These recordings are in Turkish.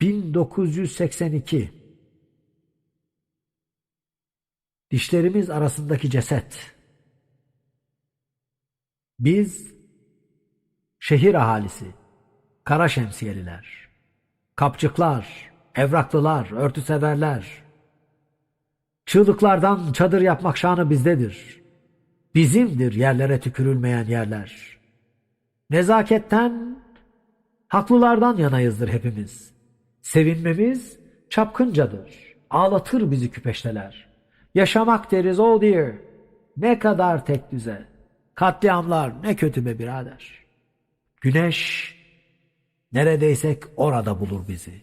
1982 Dişlerimiz arasındaki ceset. Biz şehir ahalisi, kara şemsiyeliler, kapçıklar, evraklılar, örtüseverler. Çığlıklardan çadır yapmak şanı bizdedir. Bizimdir yerlere tükürülmeyen yerler. Nezaketten, haklılardan yanayızdır hepimiz. Sevinmemiz çapkıncadır. Ağlatır bizi küpeşteler. Yaşamak deriz oh dear. Ne kadar tek düze. Katliamlar ne kötü be birader. Güneş neredeysek orada bulur bizi.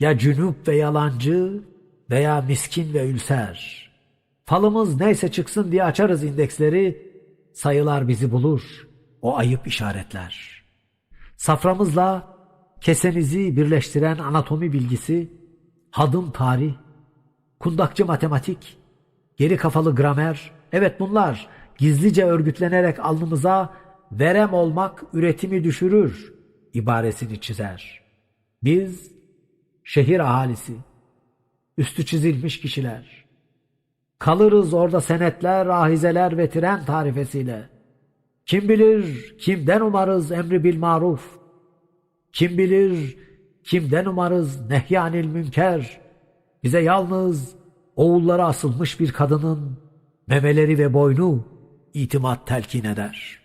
Ya cünüp ve yalancı veya miskin ve ülser. Falımız neyse çıksın diye açarız indeksleri. Sayılar bizi bulur. O ayıp işaretler. Saframızla kesemizi birleştiren anatomi bilgisi, hadım tarih, kundakçı matematik, geri kafalı gramer, evet bunlar gizlice örgütlenerek alnımıza verem olmak üretimi düşürür ibaresini çizer. Biz şehir ahalisi, üstü çizilmiş kişiler. Kalırız orada senetler, ahizeler ve tren tarifesiyle. Kim bilir kimden umarız emri bil maruf. Kim bilir kimden umarız nehyanil münker. Bize yalnız oğullara asılmış bir kadının memeleri ve boynu itimat telkin eder.''